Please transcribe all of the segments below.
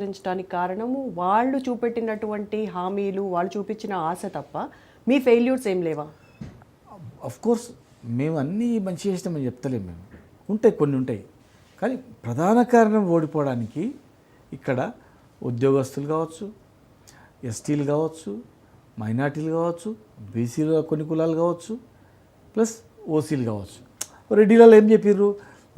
ఆచరించడానికి కారణము వాళ్ళు చూపెట్టినటువంటి హామీలు వాళ్ళు చూపించిన ఆశ తప్ప మీ ఫెయిల్యూర్స్ ఏం లేవా? అఫ్ కోర్స్ మేము అన్నీ మంచి చేసినామని చెప్తలేము మేము. ఉంటాయి కొన్ని ఉంటాయి. కానీ ప్రధాన కారణం ఓడిపోవడానికి ఇక్కడ ఉద్యోగస్తులు కావచ్చు ఎస్టీలు కావచ్చు మైనార్టీలు కావచ్చు బీసీలు కొన్ని కులాలు కావచ్చు ప్లస్ ఓసీలు కావచ్చు. రెడ్డిలలో ఏం చెప్పారు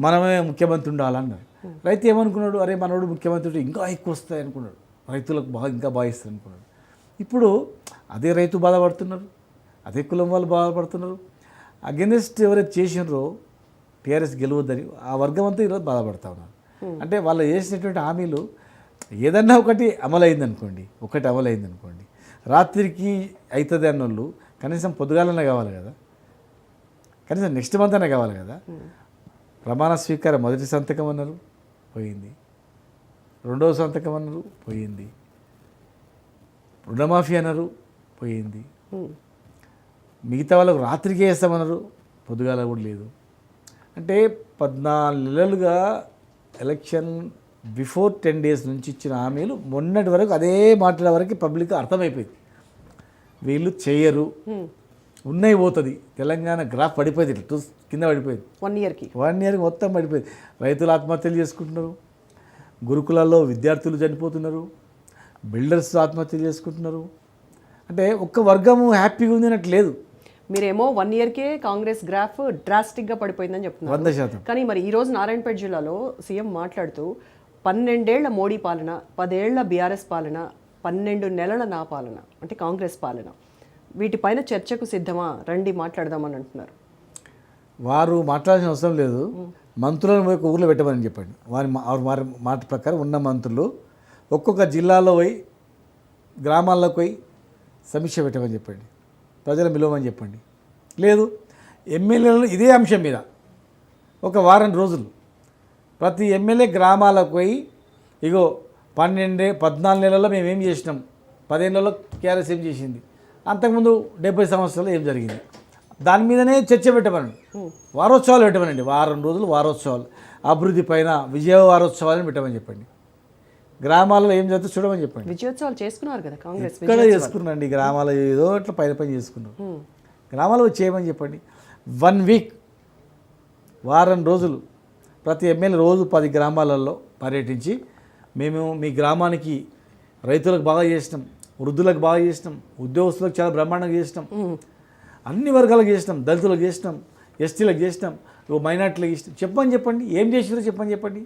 మనమే ముఖ్యమంత్రి ఉండాలన్నారు. రైతు ఏమనుకున్నాడు? అరే మనోడు ముఖ్యమంత్రి ఇంకా ఎక్కువ వస్తాయి అనుకున్నాడు. రైతులకు బాగా ఇంకా బాగా అనుకున్నాడు. ఇప్పుడు అదే రైతు బాధపడుతున్నారు. అదే కులం వాళ్ళు బాధపడుతున్నారు. అగెనిస్ట్ ఎవరైతే చేసినారో టీఆర్ఎస్ గెలవద్దని ఆ వర్గం అంతా ఈరోజు బాధపడతా ఉన్నారు. అంటే వాళ్ళు చేసినటువంటి హామీలు ఏదన్నా ఒకటి అమలైంది అనుకోండి. ఒకటి అమలైంది అనుకోండి. రాత్రికి అవుతుంది అన్నోళ్ళు కనీసం పొద్దుగాలనే కావాలి కదా. కనీసం నెక్స్ట్ మంత్ అనే కావాలి కదా. ప్రమాణ స్వీకారం మొదటి సంతకం అన్నారు. పోయింది. రెండవ సంతకం అన్నారు పోయింది. రుణమాఫీ అన్నారు పోయింది. మిగతా వాళ్ళకు రాత్రికే వేస్తామన్నారు పొద్దుగాల కూడా లేదు. అంటే పద్నాలుగు నెలలుగా ఎలక్షన్ బిఫోర్ టెన్ డేస్ నుంచి ఇచ్చిన హామీలు మొన్నటి వరకు అదే మాట్లాడే వరకు పబ్లిక్ అర్థమైపోయింది. వీళ్ళు చేయరు. ఉన్నాయి పోతుంది. తెలంగాణ గ్రాఫ్ పడిపోయింది. టూస్ కింద పడిపోయింది. వన్ ఇయర్కి వన్ ఇయర్ మొత్తం పడిపోయింది. రైతులు ఆత్మహత్యలు చేసుకుంటున్నారు. గురుకులాల్లో విద్యార్థులు చనిపోతున్నారు. బిల్డర్స్ ఆత్మహత్యలు చేసుకుంటున్నారు. అంటే ఒక్క వర్గము హ్యాపీగా ఉంది అన్నట్టు లేదు. మీరేమో వన్ ఇయర్కే కాంగ్రెస్ గ్రాఫ్ డ్రాస్టిక్గా పడిపోయిందని చెప్తున్నారు. వంద శాతం. కానీ మరి ఈ రోజు నారాయణపేట జిల్లాలో సీఎం మాట్లాడుతూ పన్నెండేళ్ళ మోడీ పాలన పదేళ్ళ బీఆర్ఎస్ పాలన పన్నెండు నెలల నా పాలన అంటే కాంగ్రెస్ పాలన. వీటిపైన చర్చకు సిద్ధమా? రండి మాట్లాడదామని అంటున్నారు. వారు మాట్లాడాల్సిన అవసరం లేదు. మంత్రులను పోయి ఒక ఊర్లో పెట్టమని చెప్పండి. వారి మా- వారి మాట ప్రకారం ఉన్న మంత్రులు ఒక్కొక్క జిల్లాలో పోయి గ్రామాల్లోకి పోయి సమీక్ష పెట్టమని చెప్పండి. ప్రజలు పిలవమని చెప్పండి. లేదు ఎమ్మెల్యేలను ఇదే అంశం మీద ఒక వారం రోజులు ప్రతి ఎమ్మెల్యే గ్రామాలకు పోయి ఇగో పన్నెండు పద్నాలుగు నెలల్లో మేము ఏం చేసినాం పదిహేను నెలలో కేఆర్ఎస్ ఏం చేసింది అంతకుముందు డెబ్బై సంవత్సరాలు ఏం జరిగింది. దాని మీదనే చర్చ పెట్టమనండి. వారోత్సవాలు పెట్టమనండి. వారం రోజులు వారోత్సవాలు. అభివృద్ధి పైన విజయ వారోత్సవాలను పెట్టమని చెప్పండి. గ్రామాల్లో ఏం జరుగుతుందో చూడమని చెప్పండి. విజయోత్సవాలు చేసుకున్నారు కదా కాంగ్రెస్ ఇక్కడ చేసుకున్నాండి గ్రామాల్లో ఏదో ఇట్లా పైన పని చేసుకున్నాం. వచ్చి చేయమని చెప్పండి. వన్ వీక్ వారం రోజులు ప్రతి ఎమ్మెల్యే రోజు పది గ్రామాలలో పర్యటించి మేము మీ గ్రామానికి రైతులకు బాగా చేసినాం వృద్ధులకు బాగా చేసినాం ఉద్యోగస్తులకు చాలా బ్రహ్మాండంగా చేసినాం. అన్ని వర్గాలకు చేసినాం దళితులకు చేసినాం ఎస్టీలకు చేసినాం ఓ మైనార్టీలకు చేసినాం. చెప్పని చెప్పండి. ఏం చేసినారో చెప్పని చెప్పండి.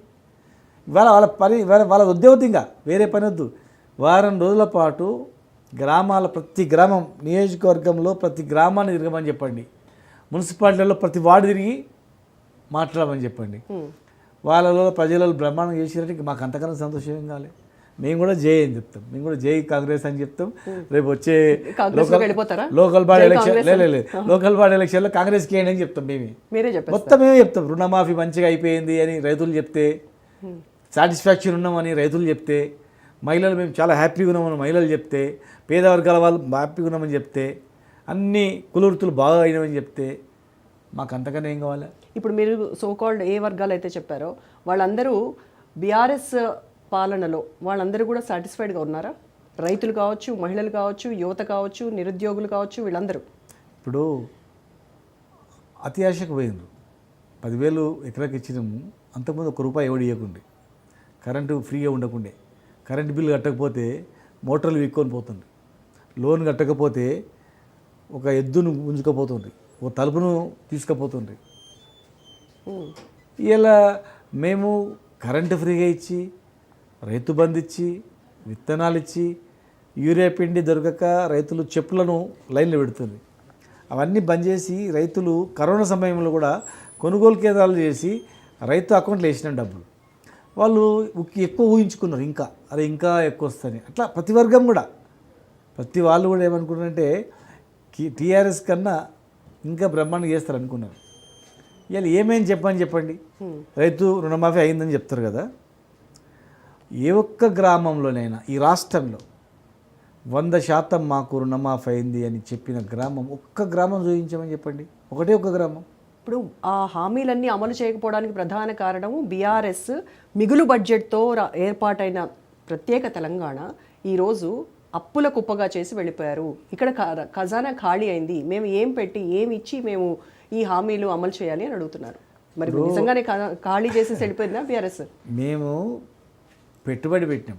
ఇవాళ వాళ్ళ పని వాళ్ళ వాళ్ళ ఉద్యోగం ఇంకా వేరే పని వద్దు. వారం రోజుల పాటు గ్రామాల ప్రతి గ్రామం నియోజకవర్గంలో ప్రతి గ్రామాన్ని తిరగమని చెప్పండి. మున్సిపాలిటీలో ప్రతి వార్డు తిరిగి మాట్లాడమని చెప్పండి. వాళ్ళలో ప్రజలలో బ్రహ్మాండం చేసినట్టు మాకు అంతకన్నా సంతోషం ఏం కాలే. మేము కూడా జై అని చెప్తాం. మేము కూడా జై కాంగ్రెస్ అని చెప్తాం. రేపు వచ్చే లోకల్- బాడీ ఎలక్షన్ కాంగ్రెస్ లేదు లోకల్ బాడీ ఎలక్షన్లో కాంగ్రెస్కి వేయండి అని చెప్తాం మేమే. మీరే మొత్తం మేమే చెప్తాం. రుణమాఫీ మంచిగా అయిపోయింది అని రైతులు చెప్తే సాటిస్ఫాక్షన్ ఉన్నామని రైతులు చెప్తే మహిళలు మేము చాలా హ్యాపీగా ఉన్నామని మహిళలు చెప్తే పేద వర్గాల వాళ్ళు హ్యాపీగా ఉన్నామని చెప్తే అన్ని కులవృత్తులు బాగా అయినామని చెప్తే మాకు అంతకన్నా ఏం కావాలి? ఇప్పుడు మీరు సోకాల్డ్ ఏ వర్గాలు అయితే చెప్పారో వాళ్ళందరూ బీఆర్ఎస్ పాలనలో వాళ్ళందరూ కూడా సాటిస్ఫైడ్గా ఉన్నారా? రైతులు కావచ్చు మహిళలు కావచ్చు యువత కావచ్చు నిరుద్యోగులు కావచ్చు వీళ్ళందరూ? ఇప్పుడు అతి ఆశకు పదివేలు ఎకరాకి ఇచ్చినాము. అంతకుముందు ఒక రూపాయి ఎవడు ఇవ్వకుండే కరెంటు ఫ్రీగా ఉండకుండే. కరెంటు బిల్లు కట్టకపోతే మోటార్లు విక్కొని పోతుండ్రు. లోన్ కట్టకపోతే ఒక ఎద్దును ఉంచుకపోతుండ్రి. ఒక తలుపును తీసుకుపోతుండ్రి. ఉమ్. ఇలా మేము కరెంటు ఫ్రీగా ఇచ్చి రైతు బంధు ఇచ్చి విత్తనాలు ఇచ్చి యూరియా పిండి దొరకక రైతులు చెప్పులను లైన్లో పెడుతుంది. అవన్నీ బంద్ చేసి రైతులు కరోనా సమయంలో కూడా కొనుగోలు కేంద్రాలు చేసి రైతు అకౌంట్లో వేసిన డబ్బులు. వాళ్ళు ఉక్కి- ఎక్కువ ఊహించుకున్నారు ఇంకా. అరే ఇంకా ఎక్కువ వస్తాయి అట్లా ప్రతి వర్గం కూడా. ప్రతి వాళ్ళు కూడా ఏమనుకున్నారంటే టీఆర్ఎస్ కన్నా ఇంకా బ్రహ్మాండంగా చేస్తారు అనుకున్నారు ఇవాళ ఏమేమి చెప్పని చెప్పండి. రైతు రుణమాఫీ అయిందని చెప్తారు కదా. ఏ ఒక్క గ్రామంలోనైనా ఈ రాష్ట్రంలో వంద శాతం మాకు రుణమాఫీ అయింది అని చెప్పిన గ్రామం ఒక్క గ్రామం చూపించమని చెప్పండి. ఒకటే ఒక గ్రామం. ఇప్పుడు ఆ హామీలన్నీ అమలు చేయకపోవడానికి ప్రధాన కారణము బీఆర్ఎస్ మిగులు బడ్జెట్తో ఏర్పాటైన ప్రత్యేక తెలంగాణ ఈరోజు అప్పుల కుప్పగా చేసి వెళ్ళిపోయారు. ఇక్కడ ఖజానా ఖాళీ అయింది. మేము ఏం పెట్టి ఏమి ఇచ్చి మేము ఈ హామీలు అమలు చేయాలి అని అడుగుతున్నారు. మరి నిజంగానే ఖాళీ చేసేసి వెళ్ళిపోయిందా బీఆర్ఎస్? మేము పెట్టుబడి పెట్టినాం.